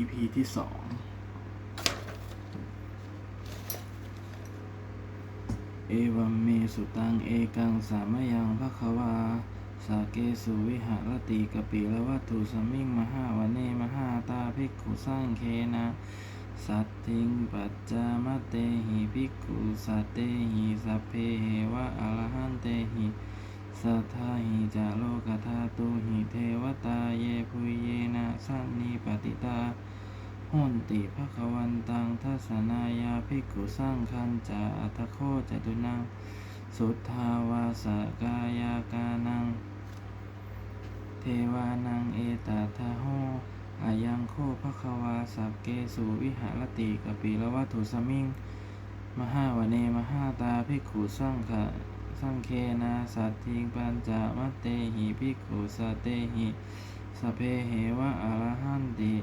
EP ที่สองเอวัมเมสุตัง เอกังสามยังภควา สาเกสุวิหารติกปิละวัตถุสมิงมหาวเนมหาตาภิกขุสังเคนะสัตติงปัจจามเตหิภิกขุสัตเตหิสัพเพเหวะอรหันเตหิ สัทธาหิจาโลกธาตุหิเทวตาเยพุเยนะสันนิปติตาหุนติภควันตังทัสนายาภิกขุสังคันจาอัตโคจตุนัง สุทธาวาสกายากานัง เทวานังเอตทาโหอายังโคภควาสักเกสุวิหารติกปิละวัตถุสมิง มหาวเนมหาตาภิกขุสังฆะ สังเคนาสัตถิงปัญจมัตเตหิภิกขุสตเตหิสเพเหวะอรหันติ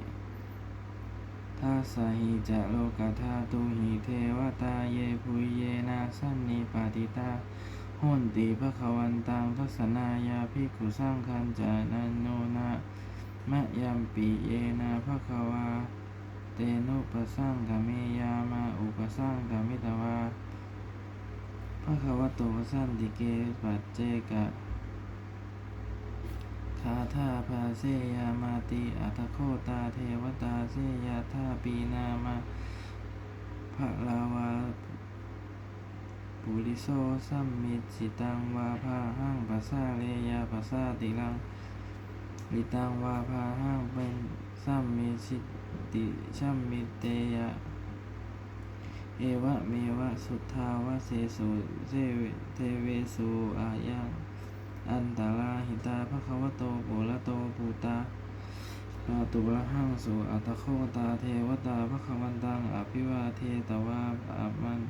ทัสสหิจะโลกธาตุหิเทวตาเยปุเยนาสันนิปาติตาโหนติภะควันตังทัศนายาภิกขุสังคันจานันโนนะมะยัมปิเยนะภะควาเตนุปสังกเมยามาอุปสังกมิตวา ภะคะวะโตสันติเกปัจเจกะคาถาภาเสยามาติอัตโคตาเทวตาเสยาธาปีนามาภะลาวาปุริโสสัมมิจิตังวาภาหังปัสสาเรยาปัสสาติลังลิตังวาภาหังเป็นสัมมิจิติชัมมิเตยะ เอวะเมวะสุทธาวะเสสุเสวเทเวสุอายังอันตาลาหิตาภควะโตปุระโตปุตาปาตุระหังสุอัตโคตาเทวตาภควันตังอภิวาเทตวาอามัน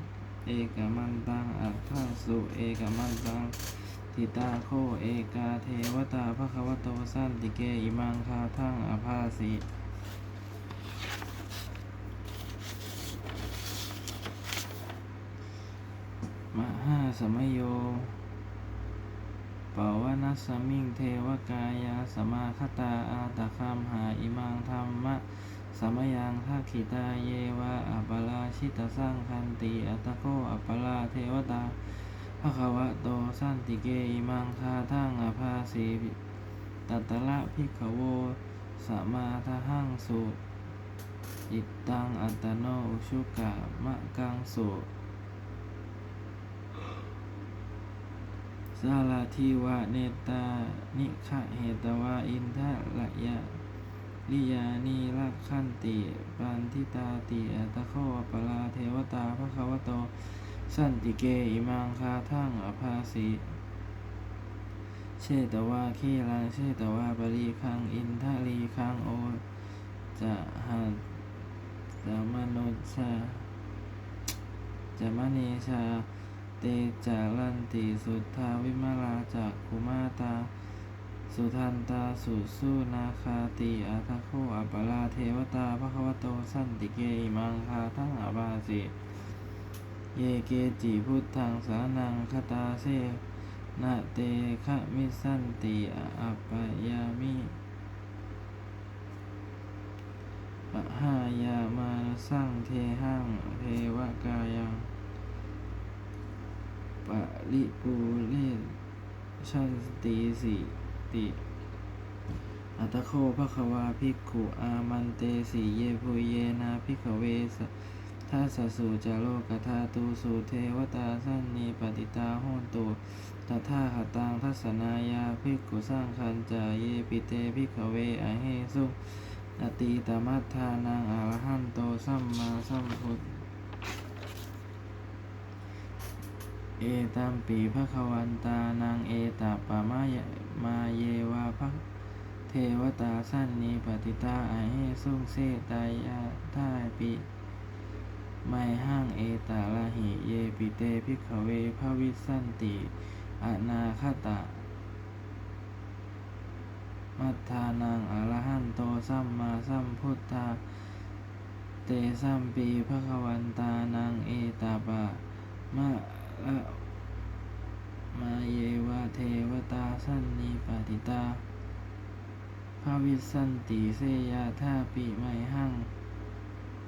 เอกมันตังอัตถสุเอกมันตังทิตาโคเอกาเทวตาภควะโตสันติเกอิมังคาทังอภาสิ มหาสมโยปวนัสสมิงเทวกายาสมาคตาอาตคามหาอิมังธรรมะสมยังทักขิตาเยวะอัปปลาชิตสร้างคันติอัตโกอัปปลาเทวตาภควะโตสันติเกอิมังคาทังอภาสีตัตตละพิกขโวสมาทหังสุอิตังอัตโนชุกะมะกังสุ สาลาทิวะเนตา นิขะเหตวาอินทะละยะลิยานีรักขันติปันทิตาติอัตโคอปลาเทวตาภควโต สันติเกอิมังคาทังอภาสิเชตวาคีรังเชตวาปรีคังอินทะลีคังโอจะหัตสมนุชาจะมณีชา เตจารันติสุทธาวิมาลาจากคุมาตา สุทันตาสุสุนาคาติอาทโคอัปปลาเทวตาภควโตสันติเกอิมังคาทังอาบาสิเยเกจิพุทธังสานังคตาเสนะเตคะมิสันติอัปปยามิปะหายามาสังเทหังเทวกายัง ปะริปูเลชันติสิติอัตโคภควาภิกขุอามันเตสีเยปุเยนาภิกขเวสทัสสสุจาโลกธาตุสุเทวตาสันนิปติตาโหนตุตถาคตังทัศนายาภิกขุสร้างคันจาเยปิเตภิกขเวอเหสุอติตมัฏฐานังอรหันโตสัมมาสัมพุทธ เอตัมปีภควันตานังเอตาปามายมาเยวาภเทวตาสั้นนิปติตาไอเหสุงเสตายาทายปิไมห้างเอตาลาหิเยปิเตพิกเวภวิสันติอนาคตะ มัทธานังอรหันโตสัมมาสัมพุทธา เตสัมปีภควันตานังเอตาปะมะ ละมาเยวะเทวตาสันนิปติตาภาวิสันติเสยาธาปิไมหัง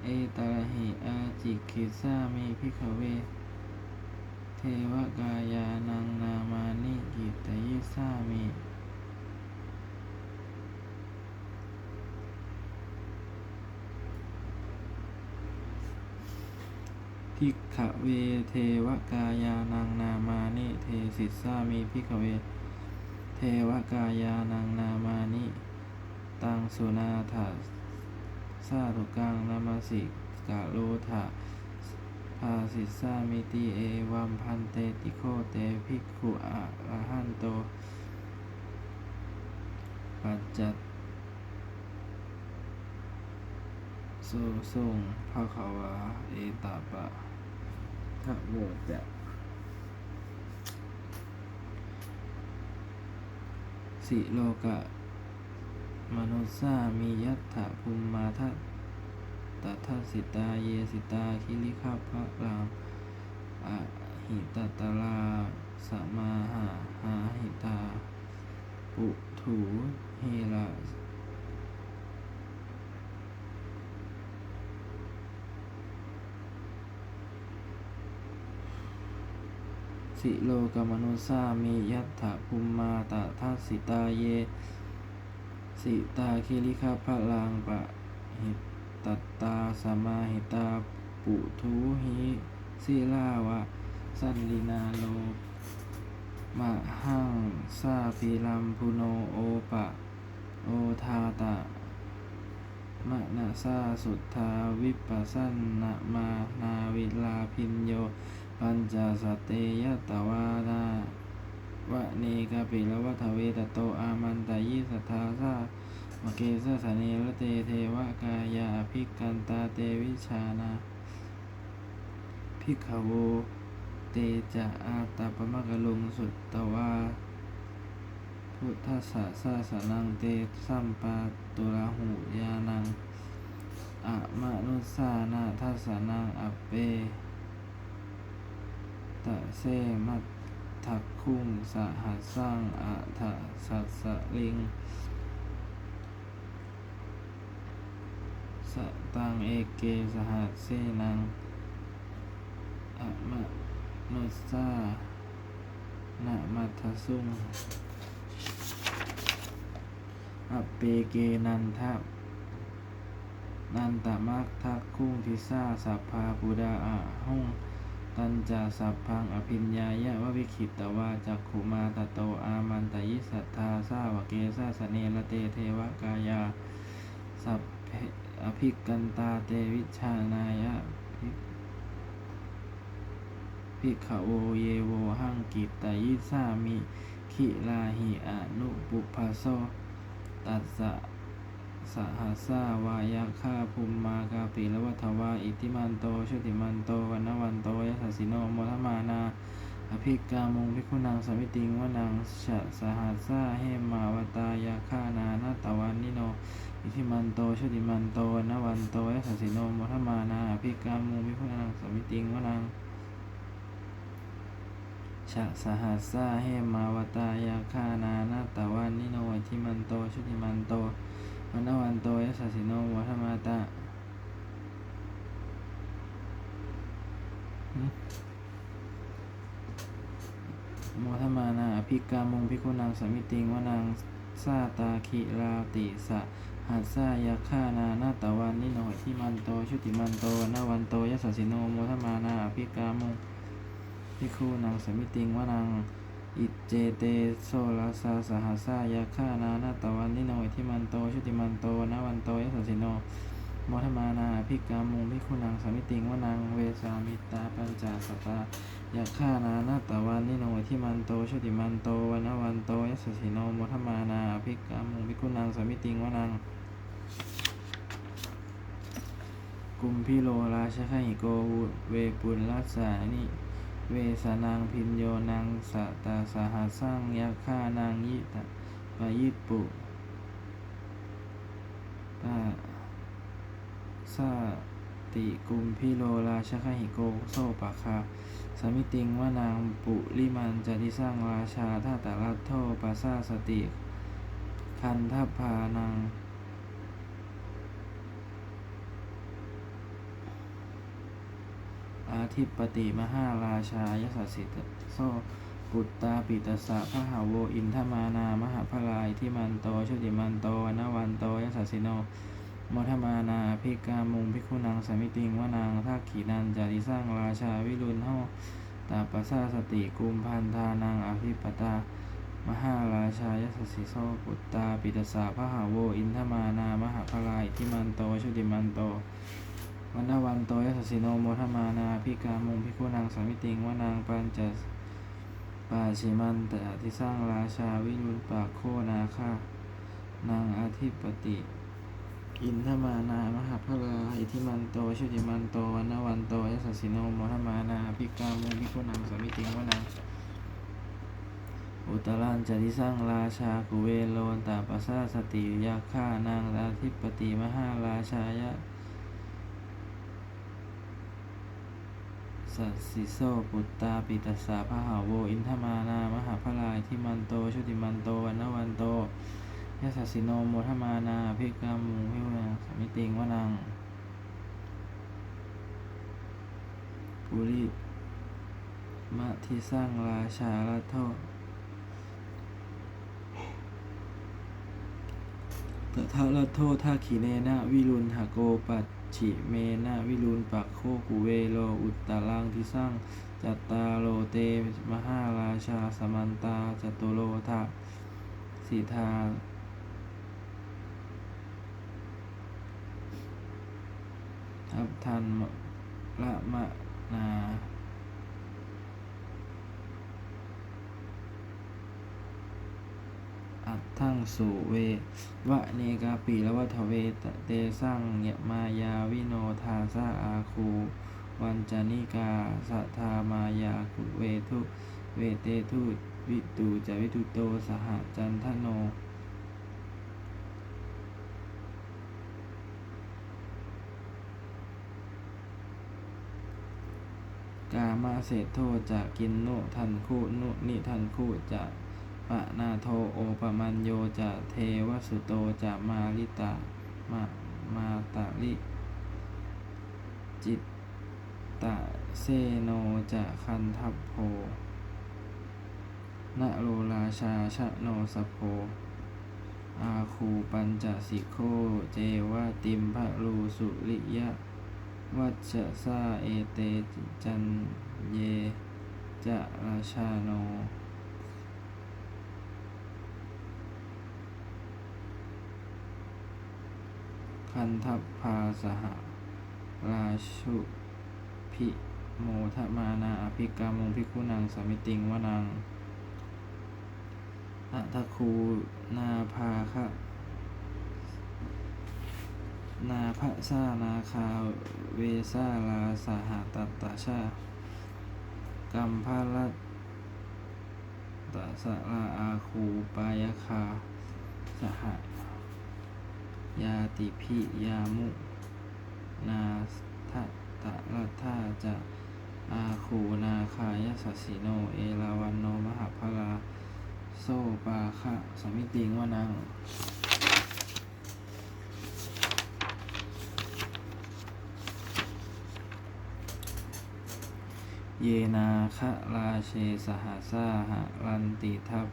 เอตระหิอาจิกิสามีพิขเว เทวกายานังนามานิกิตยิสามี พิกขเวเทวกายานังนามานิเทสิสามิพิกขเว เทวกายานังนามานิตังสุนาถาสาธุกังนามาสิกาโลถาภาสิสามิติเอวัมพันเตติโคเตภิกขุอะระหันโต ปัจจัตสุสุงภะคะวาเอตาปะ ทะโมจะสิโลกะมนุสสามียัตถะภูมิมาทัตตถาสิตาเยสิตาคิริคัพพะรังอหิตตลาสมาหาหาหิตา ปุถูเฮระ สิโลกมนุสามียัตถะภูมิมาตทัสสิตาเย สิตาคิริคาพลังปะหิตัตตาสมาหิตาปุทุหิสิลาวะ สันลินาโลมะหังซาพิลัมพุโนโอปะ โอทาตะมะนะซาสุทธาวิปัสสนนะมานาวิลาพินโย ปัญจสตเตยตวานาวะเนกาปิละวัฏเวตโตอามันตายิสัทธาสามเกสสะเนระเตเทวกายาภิกกันตาเตวิชานาภิกขโวเตจะอาตาปมะกะลุงสุตตวาพุทธสสะสะสนังเตสัมปาตุระหูยานังอะมะนุสานาทัสสนังอัปเป ตะเซมัตถักคุงสหัสสังอะทะสัสลิงสตังเอเกสหัสเสนังอะมะนุสานะมัทสุงอเปเกนันทะนันตมักทักคุ้งทิสาสัพพาปุดาอะหุง ตันจาสัพพังอภิญญายะวะวิคิตตวาจักขุมาตโตอามันตยิสัทธาสาวเกสาสเนละเตเทวกายา สัพเพอภิกันตาเตวิชานายะภิกขโวเยโวหังกิตตยิสามิขิลาหิอนุปุพพโสตัสสะ สหัสสาวายาคาภูมิมากาปิละวัฏวาอิติมันโตชุติมันโตวันวันโตยัสสสิโนโมทมานา อภิกามุงพิคุนังสมิติงวนังชะสหัสสาเฮมาวตายาคานานาตวันนิโน อิทิมันโตชุติมันโตวันวันโตยัสสสิโนโมทมานา อภิกามุงพิคุนังสมิติงวนังชะสหัสสาเหมาวตายาคานานาตวันนิโน อิทิมันโตชุติมันโต วันนวันโตยัสสสิโนวัฏมาตะหึโมทมานาอภิกามุงพิคุนังสมิติงวนังซาตาคิราติสะหัสายาคานานาตวันนิโนอิทิมันโตชุติมันโตนนวันโตยัสสสิโนโมทมานาอภิกามุงพิคูนังสมิติงวนังอิเจเตโซลาสาสหัสายาฆานานาตวันนิโน มทมานาภิกามุงพิคูนังสามิติงวนังเวสามิตาปัญจสตายาฆ่านานาตวันนิโนทิมันโตชติมันโตวันวันโตยัสสิโนโมทมานาภิกามุงพิคูนังสามิติงวนังกุมพิโลราชคหิโกเวปุลลัสานิเวสนางพินโยนางสะตาสหัสสร้างยาฆ่านางยิตะปยิปุตา สติกุมพิโลราชคหิโกโซปะคาสมิติงว่านางปุลิมันจะที่สร้างราชาท่าตาลัทโทปัสสาสติคคันทัพพานังอาทิปติมหาราชายสัสสิตโซปุตตาปิตสสะพระหาโวอินทมานามหาพลายที่มันโตชุติมันโตวนวันโตยสัสสิโน มทมานาภิกามุงภิกขุนังสามิติงวนางทักขีนันจาริสร้างราชาวิรุณเฮาตาปัสสาสติกุมพันธานังอภิปตามหาราชายสัสสิโซปุตตาปิตสสะพหาโวอินทมานามหาพลายที่มันโตชุติมันโตวันดาวันโตยสัสสิโนโมทมานาพิกามุงพิคุนางสามิติงวานางปัญจปาชิมันตะที่สร้างราชาวิรุณปากโคนาคานางอาทิปติ อินทมานามหาพลาอิทิมันโตชุติมันโตวันดาวันโตยสัสสิโนโมทมานาพิกามุพิคุนางสามิติงวนางอุตรันจะที่สร้างราชากุเวโลนตาปัสสาสติยาฆ่านางอาทิปติมหาราชายะสัสสิโซปุตตาปิตัสสะพหาโวอินทมานามหาพลายที่มันโตชุติมันโตวันนวันโต ยสัสสิโนโมทมานาภิกามุงพิวนาสมิติงวนังปุริมะที่สร้างราชาละโทตถาละโทท่าขีเนนะวิรุณหโกปัจฉิเมนะวิรุณปักโคกุเวโลอุตตรังที่สร้างจัตตาโลเตมหาราชาสมันตาจตุโลทะสิทา ทับทันละมะนาอัตทั้งสุเววะเนกาปีละวัฏเวตเตสร้างยมายาวิโนทาสาอาคูวันจานิกาสัทามายาคุเวทุเวเตทุวิตูจวิตุโตสหจันทโน กามาเศธโทจะกินโนทันคูนุนิทันคูจะปะนาโทโอปมัญโยจะเทวสุโตจะมาลิตามามาตาลิจิตตะเซโนจะคันทัพโพนะโลราชาชะโนสโพอาคูปัญจสิโคเจวะติมพะลูสุริยะ วัชชาเอเตจันเยจะราชาโน คันทัพพาสหราชุพิโมทมานาอภิกามงพิกุนังสามิติงวนังอัตคูนาภาคะ นาภะซานาคาเวซาลาสหตัตตาชากัมพาลตะสะลาอาคูปายคาสหยาติพิยามุ นาทะตะละทาจะอาคูนาคายสัสสิโน เอราวันโนมหาพลาโซปาคะสมิติงวนัง เยนาคะราเชสหาสาหะลันติทัพ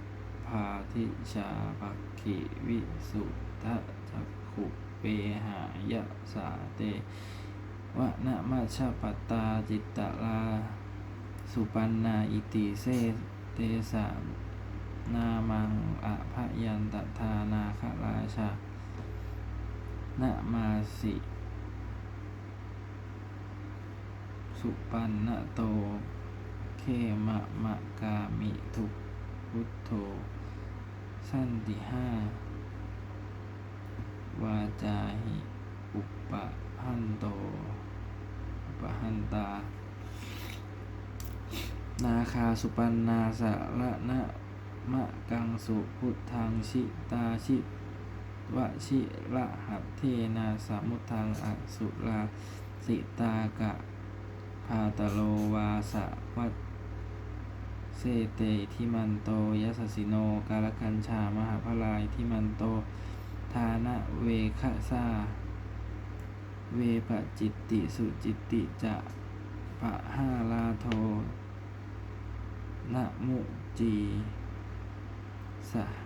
พาทิชาภักขิวิสุทะจักขุเปหายะสาเตวะนะมัชฌปตาจิตตลา สุปันนาอิติเสเตสานามังอะพยันตทานาคราชานะมาสิ สุปันนโตเคมะมะกามิทุกพุทโธ สันติห้าวาจาหิ อุปะหันโต อุปหันตา นาคาสุปันนาสะละนะมะกังสุพุทธังชิตาชิวชิระหัตเทนาสมุทังอสุลาสิตากะาตโลวาสะวัตเซเตทิมันโตยัสสิโนกาลกัญชามหาพลายทิมันโต ทานะเวคะซาเวปจิตติสุจิตติจะปะห้าลาโทนะมุจีสห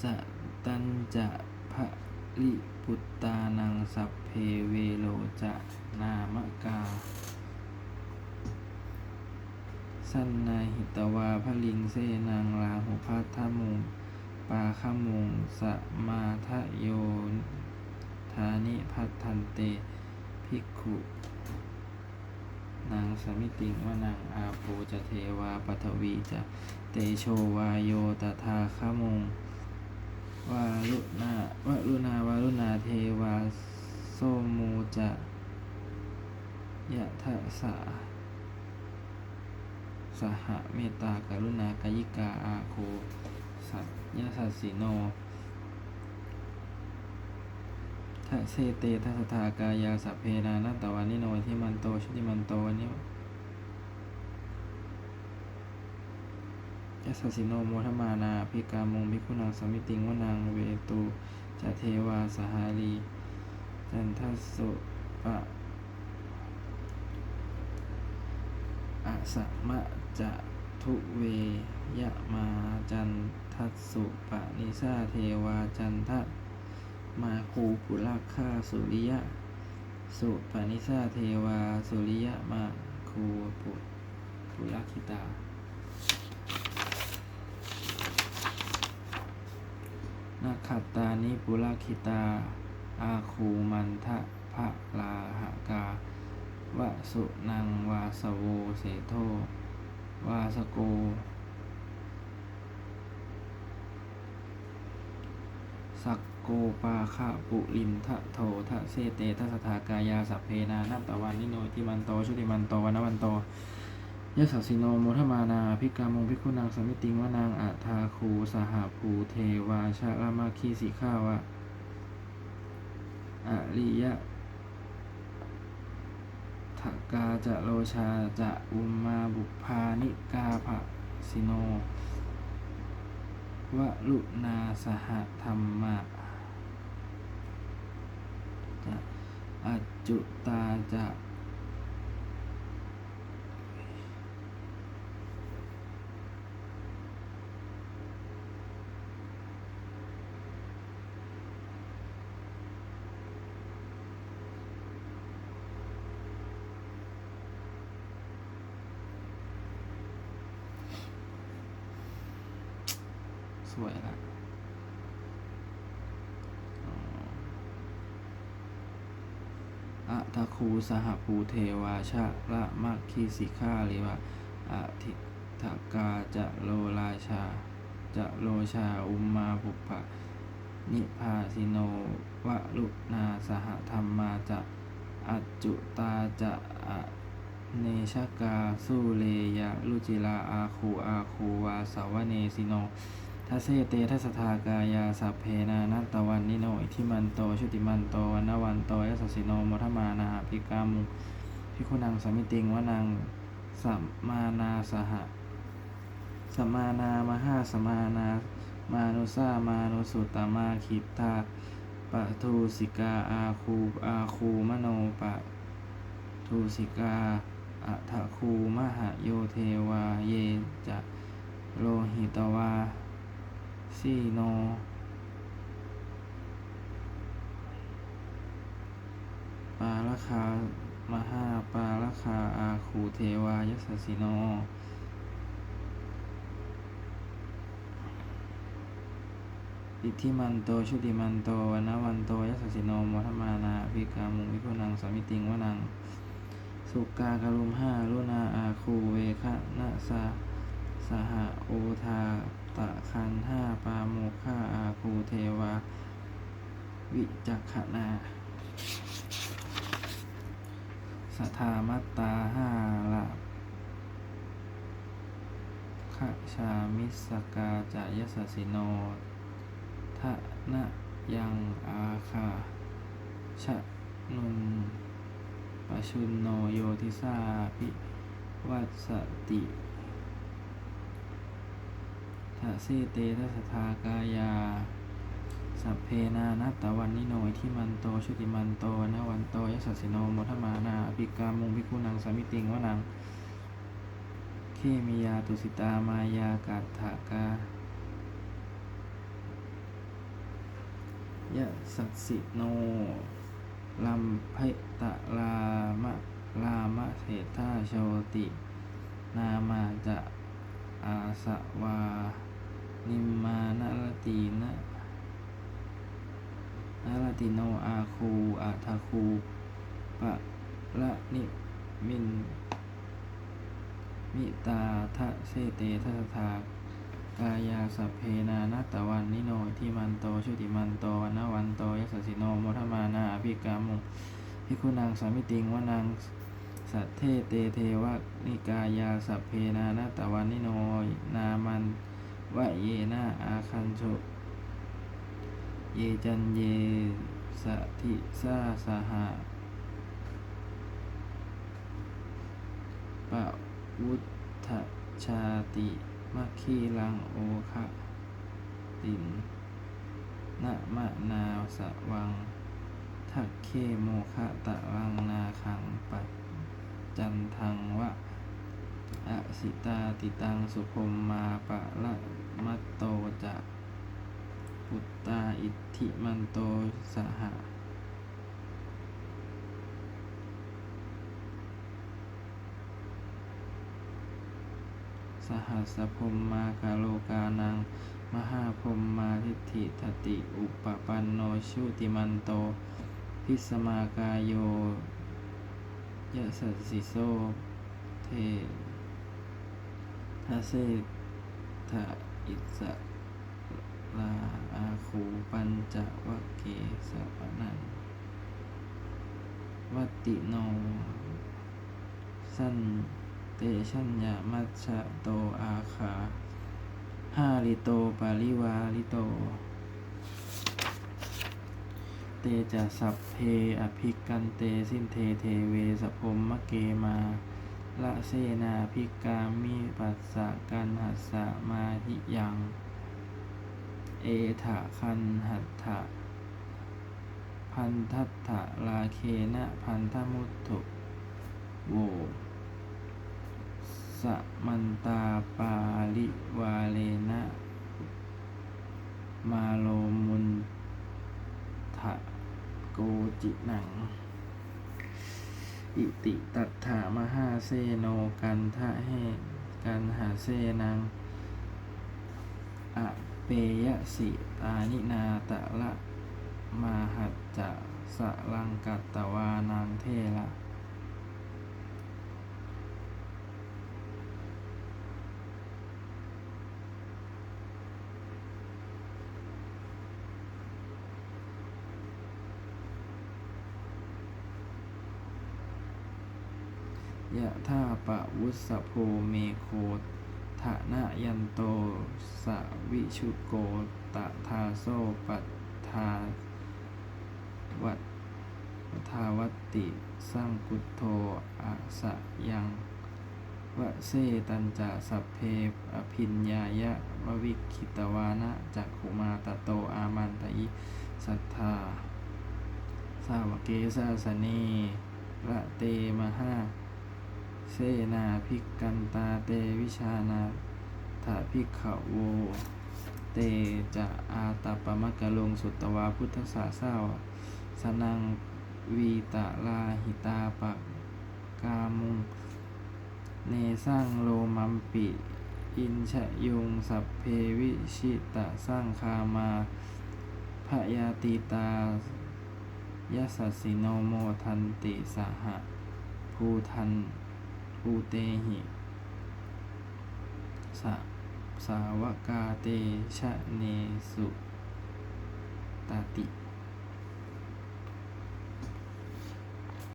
สตันจะพระ ลิปุตตานังสัพเพเวโลจะนามกา สันนาหิตวาพลิงเสนังลาหุพัทธมุงปาขมุงสมาทะโยธานิพัทธันเตภิกขุนางสมิติงวานางอาโปจะเทวาปัทวีจะเตโชวาโยตถาขมุง วาลุนาวาลุนาวาลุนาเทวาโสมูจะยะทะสาสหเมตตากรุณากายิกาอาโคสัตยาสัสสิโนทะเซเตทัสทากายาสัพเพนานัตตวานิโนทิมันโตชุติมันโตวัน ยาสัสสิโนโมทมานาภิกามงภิกขุนางสมิติงวนางเวตุจะเทวาสหาลีจันทสุปะอสมะจะทุเวยะมาจันทสุปะนิสาเทวาจันทะมาคูปุลักขาสุริยะ สุปะนิสาเทวาสุริยะมาคูปุปุลักขิตา นาคัตตานิปุลักขิตา อาคูมันทะพะลาหกาวสุนังวาสโวเสโท วาสโก สักโกปาคะปุริมทะโททะเสเตทัสถากายาสัพเพนานัตตวันนิโนทิมันโตชุติมันโตวันนวันโต ยสัสิโนโมทมานาภิกามงภิกุนางสมิติงวานางอัทาคูสหภูเทวาชะรามาคีสิข้าวะอริยะทกาจะโลชาจะอุมมาบุพานิกาภะสิโนวลุนาสหธรรมะจะอัจจุตาจะ สวยละอ๋ออะทะคูสหภูเทวาชะละมัคคีสิกาหรือว่าอะทิทกาจะโลราชา จะโลชาอุมมาภุปะนิพาสิโนวะลุนาสหธรรมาจะอัจจุตาจะอะเนชกาสุเลยะลุจิลาอาคูอาคูวาสาวเนสิโน ทัสเสเตทัสสทากายาสัพเพนานัตตวันนิโนอิทิมันโตชุติมันโตวันนวันโตยสสิโนมทมานาภิกามุพิคุนังสมิติงวนังสัมมานาสหะสมานามหาสมานามานุสามานุสุตตมาคิตาปะทูสิกาอาคูอาคูมโนปะทูสิกาอัทะคูมหะโยเทวาเยจะโลหิตวา สีโนปาลคามหาปาลคาอาคูเทวายัสสสิโนอิทิมันโตชุติมันโตวันนวันโตยัสสิโนมทมานาภิกามุวิพุนังสามิติงวนัง สุกากรุมห้าลุนาอาคูเวคะนะสาสหโอทา ตะคันห้าปาโมฆาอาคูเทวา วิจักขนาสทามัตตาห้าละขะชามิสกาจายสสิโนทะนะยังอาคาชะนุนปชุนโนโยทิสาภิวัตสติ ทะเสเตทัสทากายา สัพเพนานัตตวันนิโนยที่มันโตชุติมันโตนะวันโตยัสสิโนโมทมานาอภิกามุงพิกุนังสามิติงวนังเคมิยาตุสิตามายากัตถากายะสัสสิโนลัมเพตะลามะลามะเทธาโชติ นามาจะอาสวา นิมมานรตีนะนรติโนอาคูอาทาคูปะละนิมิน มิตาทะเสเตทัสทากายาสัพเพนานัตตวันนิโนที่มันโตชุติมันโตวันวันโตยัสสิโนโมทมานาอภิกามุพิคุนังสามิติงวนังสัทเทเตเทวะนิกายาสัพเพนานัตตวันนิโนนามัน วะเยนาอาคันโชเยจันเยสถิสาสหะปะวุฒชาติมัคคีลังโอคะตินนะมะนาวสะวัง ทักเคโมคะตะวังนาคังปัจจันทังวะอสิตาติตังสุพมมาปะละ มัตโตจะปุตตาอิทธิมันโตสหะสหัสพมมาคาโลกานัง มหาพมมาทิฏฐิทติอุปปันโนชุติมันโต พิสมากายโยยะสัสสิโซเททาเสทะ อิสลาอาคูปัญจวะเกสะปะนันวัติโน สันเตชัญญามัชชะโตอาคาห้าลิโตปาริวาลิโต เตจะสัพเพอภิกันเตสินเทเทเวสพรหมเกมา ละเสนาภิกามิปัสสะกันหัสสะมาหิยัง เอถะคันหัตถะพันทัตถะลาเคนะพันธมุตถุโวสมันตาปาลิวาเลนะมาโลมุนทะโกจิหนัง อิติตัถามหาเซโนกันทะเหกันหาเซนังอะเปยสิตานินาตะละมาหัจจะสลังกัตตวานังเทละ ยะท่าปะวุสโพเมโคทะนะยันโต สวิชุโกตะทาโซปัตทาวัตทาวัติสังกุโทอะสะยังวะเซตันจะสัพเพอภินญายะววิคิตวานะจักขุมาตะโตอามันตอิสัทธา สาวกเกสาสเนระเตมหา เสนาภิกกันตาเตวิชานาถาภิกขโว เตจะอาตาปมะกะลงสุตตวาพุทธสาสาวสนังวีตาลาหิตาปะกามุง เนสร้างโลมัมปิ อินชะยุงสัพเพวิชิตะสร้างคามาพยาติตายสสสิโนโมทันติสหะภูทัน ภูเตหิสะสาวกาเตชะเนสุตติ